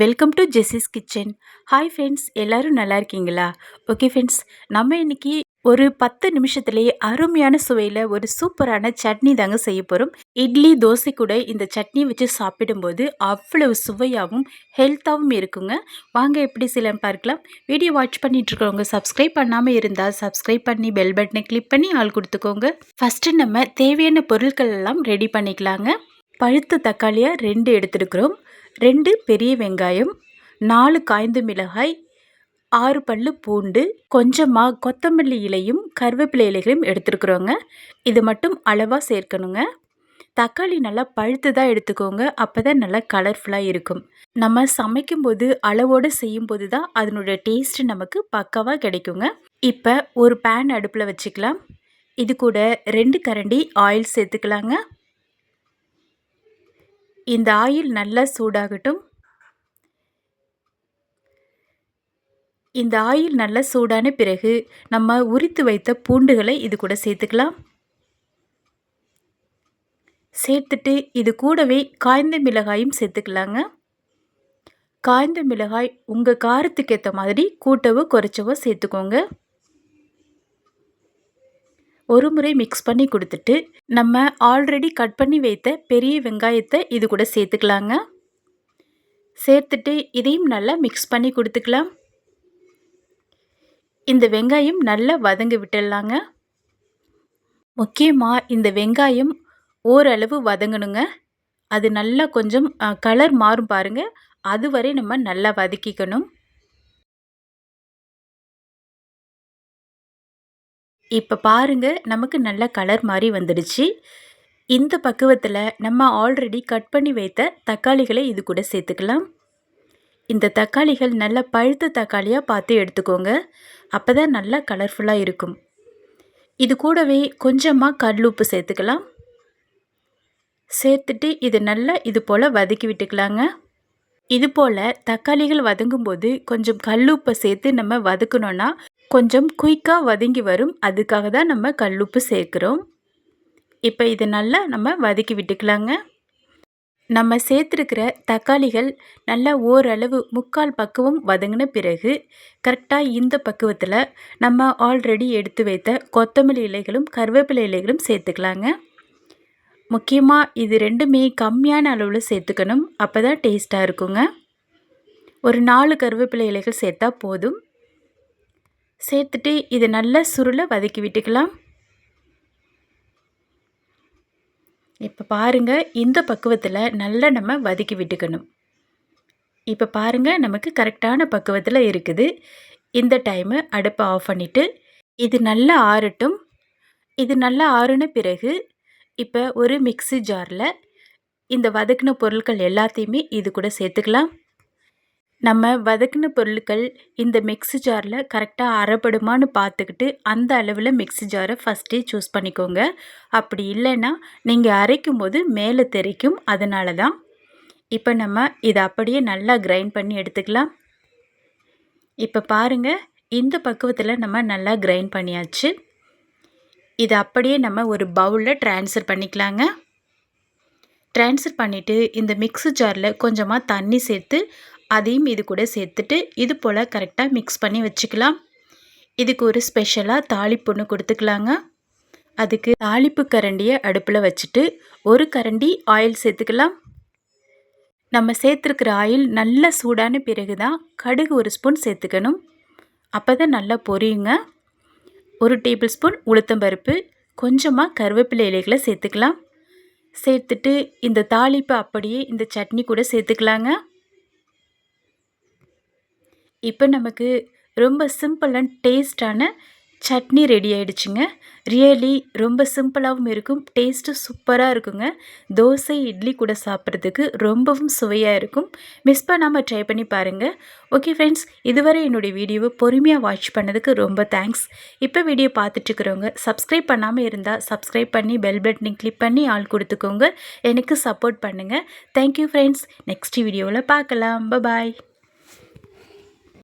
Welcome to Jessie's kitchen hi friends எல்லோரும் நல்லா இருக்கீங்களா? ஓகே ஃப்ரெண்ட்ஸ் நம்ம இன்றைக்கி ஒரு பத்து நிமிஷத்துலேயே அருமையான சுவையில் ஒரு சூப்பரான சட்னி தாங்க செய்ய போகிறோம் இட்லி தோசை கூட இந்த சட்னி வச்சு சாப்பிடும்போது அவ்வளவு சுவையாகவும் ஹெல்த்தாகவும் இருக்குங்க. வாங்க எப்படி சிலன்னு பார்க்கலாம். வீடியோ வாட்ச் பண்ணிட்டு சப்ஸ்கிரைப் பண்ணாமல் இருந்தால் சப்ஸ்கிரைப் பண்ணி பெல் பட்டனை கிளிக் பண்ணி ஆள் கொடுத்துக்கோங்க. ஃபஸ்ட்டு நம்ம தேவையான பொருட்கள் எல்லாம் ரெடி பண்ணிக்கலாங்க. பழுத்த தக்காளியாக ரெண்டு எடுத்துருக்குறோம். ரெண்டு பெரிய வெங்காயம் நாலு காய்ந்த மிளகாய் ஆறு பல்லு பூண்டு கொஞ்சமாக கொத்தமல்லி இலையும் கருவேப்பிலை இலைகளையும் எடுத்துருக்குறோங்க. இது மட்டும் அளவாக சேர்க்கணுங்க. தக்காளி நல்லா பழுத்து தான் எடுத்துக்கோங்க. அப்போ தான் நல்லா கலர்ஃபுல்லாக இருக்கும். நம்ம சமைக்கும்போது அளவோடு செய்யும்போது தான் அதனுடைய டேஸ்ட் நமக்கு பக்காவாக கிடைக்குங்க. இப்போ ஒரு பேன் அடுப்பில் வச்சுக்கலாம். இது கூட ரெண்டு கரண்டி ஆயில் சேர்த்துக்கலாங்க. இந்த ஆயில் நல்லா சூடாகட்டும். இந்த ஆயில் நல்லா சூடான பிறகு நம்ம உரித்து வைத்த பூண்டுகளை இது கூட சேர்த்துக்கலாம். சேர்த்துட்டு இது கூடவே காய்ந்த மிளகாயும் சேர்த்துக்கலாங்க. காய்ந்த மிளகாய் உங்கள் காரத்துக்கு ஏற்ற மாதிரி கூட்டவோ குறைச்சவோ சேர்த்துக்கோங்க. ஒரு முறை மிக்ஸ் பண்ணி கொடுத்துட்டு நம்ம ஆல்ரெடி கட் பண்ணி வைத்த பெரிய வெங்காயத்தை இது கூட சேர்த்துக்கலாங்க. சேர்த்துட்டு இதையும் நல்லா மிக்ஸ் பண்ணி கொடுத்துக்கலாம். இந்த வெங்காயம் நல்லா வதங்கி விட்டுடலாங்க. முக்கியமாக இந்த வெங்காயம் ஓரளவு வதங்கணுங்க. அது நல்லா கொஞ்சம் கலர் மாறும் பாருங்கள் அதுவரை நம்ம நல்லா வதக்கிக்கணும். இப்போ பாருங்கள் நமக்கு நல்ல கலர் மாதிரி வந்துடுச்சு. இந்த பக்குவத்தில் நம்ம ஆல்ரெடி கட் பண்ணி வைத்த தக்காளிகளை இது கூட சேர்த்துக்கலாம். இந்த தக்காளிகள் நல்ல பழுத்த தக்காளியாக பார்த்து எடுத்துக்கோங்க. அப்போ தான் நல்லா கலர்ஃபுல்லாக இருக்கும். இது கூடவே கொஞ்சமாக கல் உப்பு சேர்த்துக்கலாம். சேர்த்துட்டு இது நல்லா இது போல் வதக்கி விட்டுக்கலாங்க. இது போல் தக்காளிகள் வதங்கும்போது கொஞ்சம் கல்லுப்பை சேர்த்து நம்ம வதக்கணுன்னா கொஞ்சம் குயிக்காக வதங்கி வரும். அதுக்காக தான் நம்ம கல்லுப்பு சேர்க்குறோம். இப்போ இதை நல்லா நம்ம வதக்கி விட்டுக்கலாங்க. நம்ம சேர்த்துருக்கிற தக்காளிகள் நல்லா ஓரளவு முக்கால் பக்குவம் வதங்கின பிறகு கரெக்டாக இந்த பக்குவத்தில் நம்ம ஆல்ரெடி எடுத்து வைத்த கொத்தமல்லி இலைகளும் கருவேப்பிலை இலைகளும் சேர்த்துக்கலாங்க. முக்கியமாக இது ரெண்டுமே கம்மியான அளவில் சேர்த்துக்கணும். அப்போ தான் டேஸ்ட்டாக இருக்குங்க. ஒரு நாலு கருவேப்பிலை இலைகள் சேர்த்தா போதும். சேர்த்துட்டு இதை நல்லா சுருளை வதக்கி விட்டுக்கலாம். இப்போ பாருங்கள் இந்த பக்குவத்தில் நல்லா நம்ம வதக்கி விட்டுக்கணும். இப்போ பாருங்கள் நமக்கு கரெக்டான பக்குவத்தில் இருக்குது. இந்த டைமு அடுப்பை ஆஃப் பண்ணிவிட்டு இது நல்லா ஆறட்டும். இது நல்லா ஆறுன பிறகு இப்போ ஒரு மிக்சி ஜாரில் இந்த வதக்கின பொருட்கள் எல்லாத்தையுமே இது கூட சேர்த்துக்கலாம். நம்ம வதக்கின பொருட்கள் இந்த மிக்ஸி ஜாரில் கரெக்டாக அரைப்படுமான்னு பார்த்துக்கிட்டு அந்த அளவில் மிக்ஸி ஜாரை ஃபஸ்ட்டே சூஸ் பண்ணிக்கோங்க. அப்படி இல்லைன்னா நீங்கள் அரைக்கும் போது மேலே தெரிக்கும். அதனால தான் இப்போ நம்ம இதை அப்படியே நல்லா கிரைண்ட் பண்ணி எடுத்துக்கலாம். இப்போ பாருங்கள் இந்த பக்குவத்தில் நம்ம நல்லா கிரைண்ட் பண்ணியாச்சு. இதை அப்படியே நம்ம ஒரு பவுலில் ட்ரான்ஸ்ஃபர் பண்ணிக்கலாங்க. ட்ரான்ஸ்ஃபர் பண்ணிவிட்டு இந்த மிக்ஸி ஜாரில் கொஞ்சமாக தண்ணி சேர்த்து அதையும் இது கூட சேர்த்துட்டு இது போல் கரெக்டாக மிக்ஸ் பண்ணி வச்சுக்கலாம். இதுக்கு ஒரு ஸ்பெஷலாக தாளிப்பு ஒன்று கொடுத்துக்கலாங்க. அதுக்கு தாளிப்பு கரண்டியை அடுப்பில் வச்சுட்டு ஒரு கரண்டி ஆயில் சேர்த்துக்கலாம். நம்ம சேர்த்துருக்கிற ஆயில் நல்லா சூடான பிறகு தான் கடுகு ஒரு ஸ்பூன் சேர்த்துக்கணும். அப்போ தான் நல்லா பொரியுங்க. ஒரு டேபிள் ஸ்பூன் உளுத்தம்பருப்பு கொஞ்சமாக கருவேப்பிலை இலைகளை சேர்த்துக்கலாம். சேர்த்துட்டு இந்த தாளிப்பு அப்படியே இந்த சட்னி கூட சேர்த்துக்கலாங்க. இப்போ நமக்கு ரொம்ப சிம்பிள் அண்ட் டேஸ்டான சட்னி ரெடி ஆகிடுச்சுங்க ரியலி ரொம்ப சிம்பிளாகவும் இருக்கும் டேஸ்ட்டு சூப்பராக இருக்குங்க. தோசை இட்லி கூட சாப்பிட்றதுக்கு ரொம்பவும் சுவையாக இருக்கும். மிஸ் பண்ணாமல் ட்ரை பண்ணி பாருங்கள் ஓகே ஃப்ரெண்ட்ஸ் இதுவரை என்னுடைய வீடியோவை பொறுமையாக வாட்ச் பண்ணதுக்கு ரொம்ப தேங்க்ஸ் இப்போ வீடியோ பார்த்துட்ருக்குறவங்க சப்ஸ்கிரைப் பண்ணாமல் இருந்தால் சப்ஸ்கிரைப் பண்ணி பெல் பட்டனை கிளிக் பண்ணி ஆள் கொடுத்துக்கோங்க. எனக்கு சப்போர்ட் பண்ணுங்கள் தேங்க்யூ ஃப்ரெண்ட்ஸ் நெக்ஸ்ட் வீடியோவில் பார்க்கலாம். பாய்